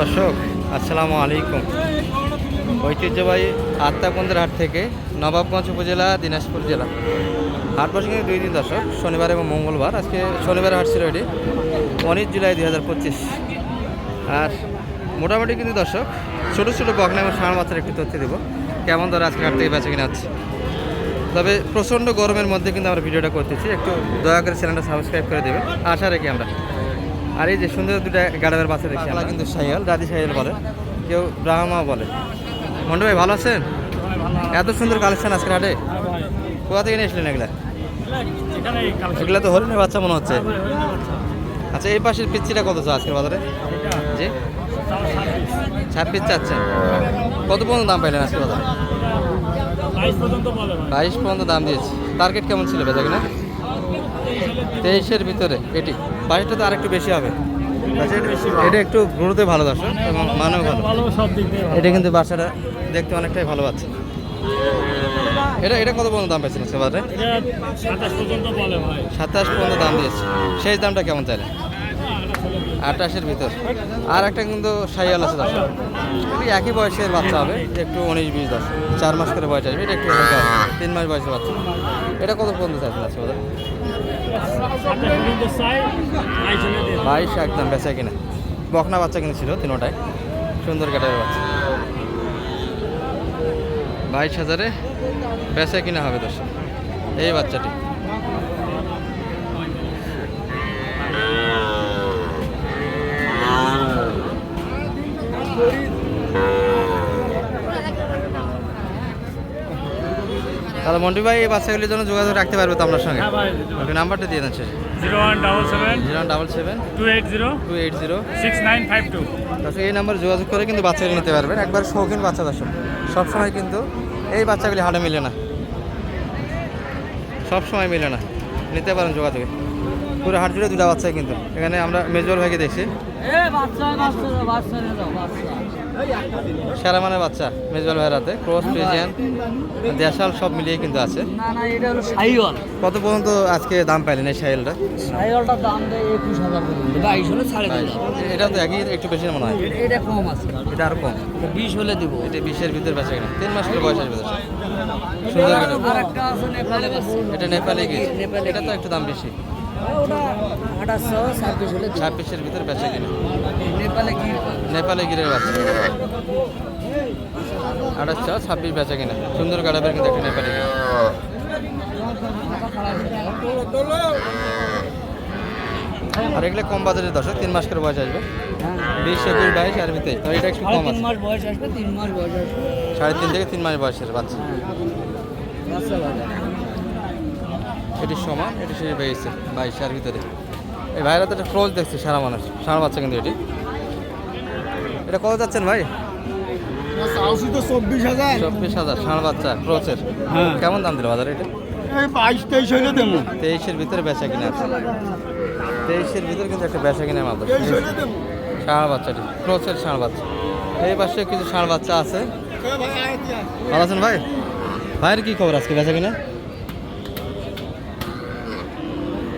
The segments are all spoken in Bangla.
দর্শক, আসসালামু আলাইকুম। ঐতিহ্যবাহী আত্মাকুন্দের হাট থেকে নবাবগঞ্জ উপজেলা, দিনাজপুর জেলা। হাট বসে কিন্তু দুই দিন দর্শক, শনিবার এবং মঙ্গলবার। আজকে শনিবার হাট ছিল এটি, উনিশ জুলাই দুই হাজার পঁচিশ। আর মোটামুটি কিন্তু দর্শক, ছোটো ছোটো বগনা এবং ষাঁড় বাচ্চার একটু তথ্য দেবো, কেমন ধরে আজকে হাট থেকে বেঁচে কিনা আছে তবে প্রচণ্ড গরমের মধ্যে কিন্তু আমরা ভিডিওটা করতেছি, একটু দয়া করে চ্যানেলটা সাবস্ক্রাইব করে দেবে আশা রাখি আমরা। আর এই যে সুন্দর দুটা গাড়াবের বাচ্চা দেখছি আমরা। কিন্তু সাইয়াল দাদি সাইয়াল বলে। কেউ ব্রাহ্মা বলে। মন্ডু ভাই ভালো আছেন? এত সুন্দর কালেকশন আজকে হাটে। কোথা থেকে নিয়ে এসলেন এগুলা? এগুলা তো হরিণের বাচ্চা মনে হচ্ছে। আচ্ছা এই পাশের পিচ্ছিটা কত চা আজকের বাজারে? জি? ছাব্বিশ চাচ্ছেন কত পর্যন্ত দাম পাইলেন আজকের বাজারে? বাইশ পর্যন্ত দাম দিয়েছি। টার্গেট কেমন ছিল বেচা কিনা? তেইশের ভিতরে এটি। বাইশটা তো আরেকটু বেশি হবে। এটা- এটা একটু গ্রোতে ভালো দর্শক এবং মানেও ভালো। ভালো সব দিক দিয়ে ভালো। এটা কিন্তু বাচ্চাটা দেখতে অনেকটাই ভালো পাচ্ছে। এটা এটা কত পর্যন্ত দাম পাইছেন আজকে বাজারে? সাতাশ পর্যন্ত বলে ভাই। সাতাশ পর্যন্ত দাম দিয়েছে। শেষ দামটা কেমন চাইলেন? আটাশের ভিতর। আর একটা কিন্তু সাইয়াল আছে দশ এটি একই বয়সের বাচ্চা হবে একটু উনিশ বিশ দশ চার মাস করে বয়স আসবে এটা একটু তিন মাস বয়সের বাচ্চা। এটা কত পর্যন্ত চাইছেন আজকে বাজারে? বাইশ একদম বেচা কিনা। বকনা বাচ্চা কিনেছিল তিনোটায়। সুন্দর কাটার বাচ্চা। বাইশ হাজারে বেচা কিনা হবে দশ এই বাচ্চাটি। তাহলে মন্টি ভাই এই বাচ্চাগুলির জন্য যোগাযোগ রাখতে পারবে তো আপনার সঙ্গে? হ্যাঁ। ওকে নাম্বারটা দিয়ে দেন শেষ zero one double seven zero double seven two eight zero two eight zero six nine five two. এই নাম্বারে যোগাযোগ করে কিন্তু বাচ্চাগুলি নিতে পারবেন। একবার শৌখিন বাচ্চা দর্শক সবসময় কিন্তু এই বাচ্চাগুলি হাটে মিলে না। সব সময় মিলে না। নিতে পারেন যোগাযোগে। পুরো হাট জুড়ে দুটা বাচ্চাই কিন্তু। এখানে আমরা মেজর ভাইকে দেখছি। সেরা মানে বাচ্চা মেজবাল ভাইয়ের হাতে ক্রস ফ্রিজিয়ান দেশাল সব মিলিয়ে কিন্তু আছে। না না এটা হলো সাইওয়াল কত পর্যন্ত আজকে দাম পাইলেন এই সাইলটা সাইওয়ালটার দাম দেয় একুশ হাজার পর্যন্ত। বাইশ হলে দিলাম এটা তো একই একটু বেশি মনে হয়। এটা- কম আছে। এটা আরও কম। বিশ হলে দিব। এটা বিশের ভিতরে বেঁচে কিনা। তিন মাস করে বয়স আসবে দর্শক। সুন্দর এটা নেপালি নেপালি এটা তো একটু দাম বেশি। ছাব্বিশের ভিতরে বেচা কিনা? নেপালে গিরের বাচ্চা আঠাশশো ছাব্বিশ বেচা কিনা? সুন্দর গাড়াবের কিন্তু একটা নেপালি আর এগুলো কম বাজারের দর্শক তিন মাস করে বয়স আসবে। বিশ একুশ বাইশ আর ভিতরে তো এটা একটু কম আছে। মাস বয়স আসবে তিন মাস বয়স আসবে। সাড়ে তিন থেকে তিন মাস বয়সের বাচ্চা। এটির সমান এটি শেষে পেয়েছে বাইশ আর ভিতরে। এই ভাইরা তো একটা ক্রোজ দেখছে সারা মানুষ সারা বাচ্চা কিন্তু এটি। এটা কত যাচ্ছেন ভাই? চব্বিশ হাজার। চব্বিশ হাজার ষাঁড় বাচ্চা ক্রোচের হ্যাঁ। কেমন দাম দিল বাজারে এটা? বাইশ তেইশ হইলে দেবো। তেইশের ভিতরে বেচা কিনা আছে। তেইশের ভিতরে কিন্তু একটা বেচা কিনা মাত্র ষাঁড় বাচ্চাটি ক্রোচের ষাঁড় বাচ্চা এই পাশে কিছু ষাঁড় বাচ্চা আছে। ভালো আছেন ভাই? ভাইয়ের কি খবর আজকে বেচা কিনা?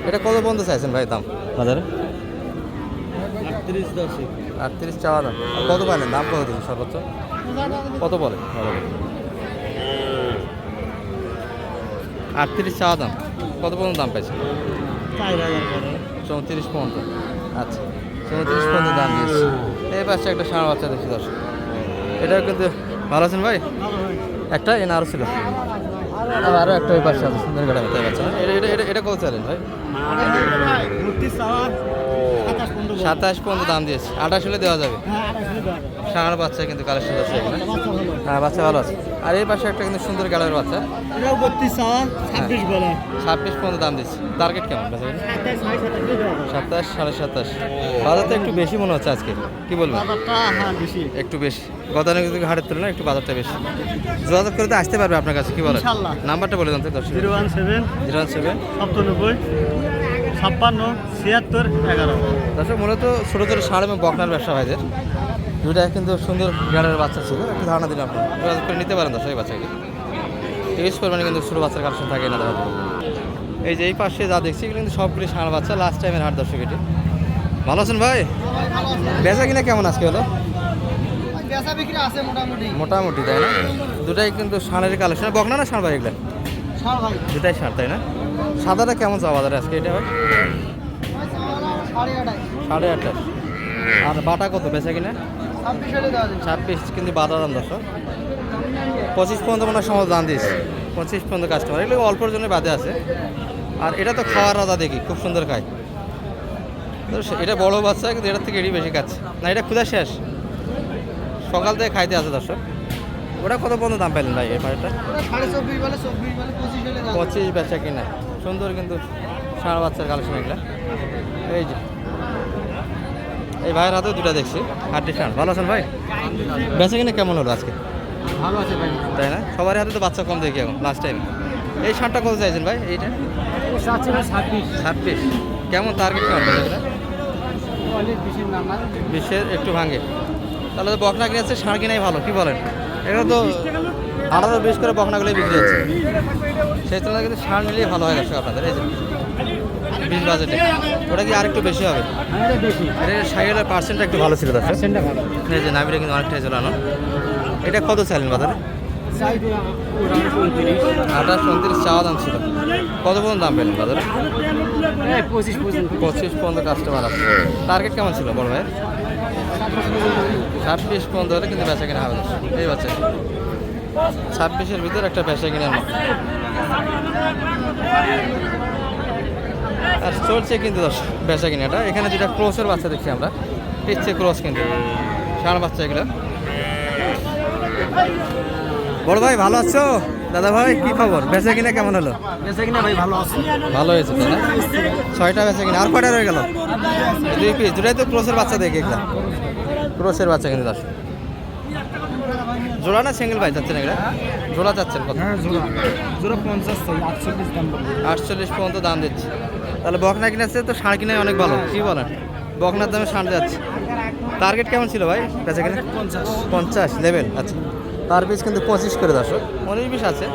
এটা কত পর্যন্ত চাইছেন ভাই দাম? বাজারে আটত্রিশ দশে। আটত্রিশ চাওয়া দাম। কত পাইলেন? দাম কত দিন সর্বোচ্চ? কত বলে? আটত্রিশ চাওয়া দাম। কত পর্যন্ত দাম পাইছে চৌত্রিশ পর্যন্ত। আচ্ছা চৌত্রিশ পর্যন্ত দাম দিয়েছে। এই পাশে একটা সাড়ে বাচ্চা দেখছি দশ এটাও কিন্তু ভালো আছেন ভাই? একটা এনে আরও ছিল। আরও একটা ওই পাশে আছে সুন্দর এটা এটা এটা কত চাইলেন ভাই? সাতাশ পর্যন্ত দাম দিয়েছে। আঠাশ হলে দেওয়া যাবে। ষাঁড় বাচ্চা কিন্তু কালেকশন আছে এখানে। হ্যাঁ বাচ্চা ভালো আছে। আর এই পাশে একটা কিন্তু সুন্দর গাড়ির বাচ্চা। চাওয়া ছাব্বিশ পর্যন্ত দাম দিচ্ছে টার্গেট কেমন সাতাশ সাড়ে সাতাশ বাজারটা একটু বেশি মনে হচ্ছে আজকে। কি বলবেন? বাজারটা হ্যাঁ বেশি। একটু বেশি। গতানুগতিক হাটের তুলনায় একটু বাজারটা বেশি। যোগাযোগ করে তো আসতে পারবে আপনার কাছে। কি বলেন? নাম্বারটা বলে দেন দর্শক zero one seven zero one seven. সপ্তানব্বই। ছাপ্পান্ন ছিয়াত্তর এগারো। দর্শক মূলত ছোটো ছোটো ষাঁড় এবং বকনার ব্যবসা ভাইদের। দুইটা কিন্তু সুন্দর গাড়ির বাচ্চা ছিল। একটু ধারণা দিলাম আপনি। যোগাযোগ করে নিতে পারেন দর্শক এই বাচ্চাকে। ইউজ করবেন কিন্তু ছোটো বাচ্চার কালেকশন থাকে না দেখা এই যে এই পাশে যা দেখছি এগুলো কিন্তু সবগুলি ষাঁড় বাচ্চা লাস্ট টাইমের হাট দর্শক এটি। ভালো আছেন ভাই? বেচা কিনা কেমন আজকে হলো? বেচা বিক্রি আছে মোটামুটি। মোটামুটি তাই না? দুটাই কিন্তু ষাঁড়ের কালেকশন। বকনা না ষাঁড় ভাই এগুলো? দুটাই ষাঁড় তাই না? সাদাটা কেমন চা বাজারে আজকে এটা? সাড়ে আটটা আর বাটা কত, বেচা কিনা? ছাব্বিশ, কিন্তু বাটা দাম দশ পঁচিশ পর্যন্ত মনে হয় সময় দাম দিয়েছে পঁচিশ পর্যন্ত কাস্টমার এগুলো অল্পর জন্য বাদে আছে। আর এটা তো খাওয়ার রাজা দেখি, খুব সুন্দর খায়। এটা বড় বাচ্চা, কিন্তু এটার থেকে এটি বেশি খাচ্ছে। না, এটা ক্ষুধা শেষ। সকাল থেকে খাইতে আছে দর্শক। ওটা কত পর্যন্ত দাম পেলেন ভাই এই পাড়াটা সাড়ে পঁচিশ বেচা কিনা। সুন্দর কিন্তু ষাঁড় বাচ্চার কালেকশন এগুলা। এই যে। এই ভাইয়ের হাতেও দুটা দেখছি হাড্ডি ষাঁড়। ভালো আছেন ভাই? বেচা কিনা কেমন হলো আজকে? ভালো আছে ভাই। তাই না? সবার হাতে তো বাচ্চা কম দেখি এখন লাস্ট টাইম এই ষাঁড়টা কত চাইছেন ভাই এইটা? ছাব্বিশ। কেমন টার্গেট কেমন? বিশের একটু ভাঙে। তাহলে তো বকনা কিনেছে ষাঁড় কিনাই ভালো কি বলেন? এগুলো তো আঠারো বিশ করে বকনাগুলোই বিক্রি হচ্ছে। সেই তুলনায় কিন্তু ষাঁড় নিলেই ভালো হয় দর্শক আপনাদের এই যে বিশ বাজেটে ওটা কি আর একটু বেশি হবে? সাইকেলের পার্সেন্টটা একটু ভালো ছিল দর্শক। এই যে নামিটা কিন্তু অনেকটাই চলানো এটা কত চাইলেন বাজারে? পঁয়ত্রিশ আঠাশ উনত্রিশ চাওয়া দাম ছিল। কত পর্যন্ত দাম পেলেন বাজারে? এই পঁচিশ পর্যন্ত। পঁচিশ পর্যন্ত কাস্টমার আছে। টার্গেট কেমন ছিল বড় ভাই ছাব্বিশ পর্যন্ত হলে কিন্তু বেচা কিনা হবে এই বাচ্চা ছাব্বিশের ভিতর একটা বেচা মতো আর চলছে কিন্তু দশ বেচা কিনাটা। এখানে যেটা ক্রসের বাচ্চা দেখছি আমরা ইচ্ছে ক্রস কিন্তু। ষাঁড় বাচ্চা এগুলো। বড় ভাই, ভালো আছো? দাদা ভাই কি খবর? বেচা কিনা কেমন হলো? বেচা কিনা ভাই ভালো আছে। ভালো হয়েছে তাই না? ছয়টা বেচা কিনা আর কয়টা রয়ে গেল? দুই পিস দুটাই তো ক্রোসের বাচ্চা দেখে এগুলা ক্রসের বাচ্চা কিন্তু দশ জোড়া না সিঙ্গেল ভাই যাচ্ছেন এগুলা? জোড়া যাচ্ছেন কত? হ্যাঁ জোড়া। জোড়া পঞ্চাশ আটচল্লিশ দাম আটচল্লিশ পর্যন্ত দাম দিচ্ছে। তাহলে বকনা কিনেছে তো ষাঁড় কিনে অনেক ভালো কি বলেন? বকনার দামে ষাঁড় যাচ্ছে। টার্গেট কেমন ছিল ভাই বেচা কিনে? পঞ্চাশ। পঞ্চাশ লেভেল আচ্ছা। তার পিস কিন্তু পঁচিশ করে দর্শক। উনিশ বিশ আছে।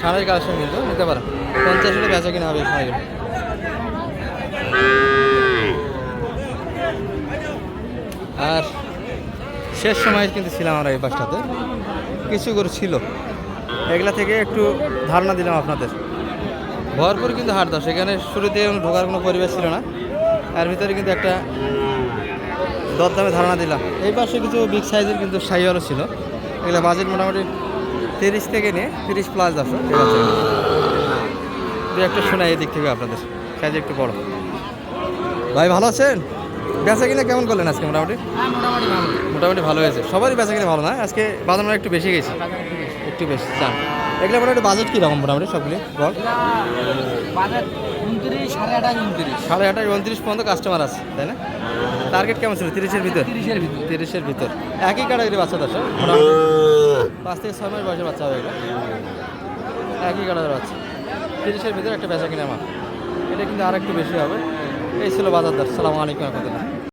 ষাঁড়ের কালেকশন কিন্তু, নিতে পারেন পঞ্চাশ হলে বেচা কিনা হবে ষাঁড়ের আর শেষ সময় কিন্তু ছিলাম আমরা এই বাসটাতে কিছু করে ছিল। এগুলা থেকে একটু ধারণা দিলাম আপনাদের। ভরপুর কিন্তু হাট দশ এখানে শুরুতে ঢোকার কোনো পরিবেশ ছিল না। এর ভিতরে কিন্তু একটা দরদামে ধারণা দিলাম। এই পাশে কিছু বিগ সাইজের কিন্তু সাইওয়ালও ছিল। এগুলো বাজেট মোটামুটি তিরিশ থেকে নিয়ে তিরিশ প্লাস দশ ঠিক আছে। দু একটা শোনাই এদিক থেকে আপনাদের সাইজ একটু বড়। ভাই ভালো আছেন? বেচা কিনা কেমন করলেন আজকে মোটামুটি? হ্যাঁ মোটামুটি ভালো। হয়েছে। সবারই বেচা কিনা ভালো না? আজকে বাজার একটু বেশি গেছে। একটু বেশি। চান। এগুলো মোটামুটি বাজেট কীরকম মোটামুটি সবগুলি? বল। সাড়ে আঠাশ উনত্রিশ। পর্যন্ত কাস্টমার আছে তাই না? টার্গেট কেমন ছিল? তিরিশের ভিতর? তিরিশের ভিতর। তিরিশের ভিতর। একই ক্যাটাগরি বাচ্চা দশ পাঁচ থেকে ছয় মাস বয়সের বাচ্চা হবে একই ক্যাটাগরি বাচ্চা। তিরিশের ভিতর একটা বেচা কিনে আমার। এটা কিন্তু আর একটু বেশি হবে। এই ছিল বাজার দর সালাম আলাইকুম রহমতুল্লাহ।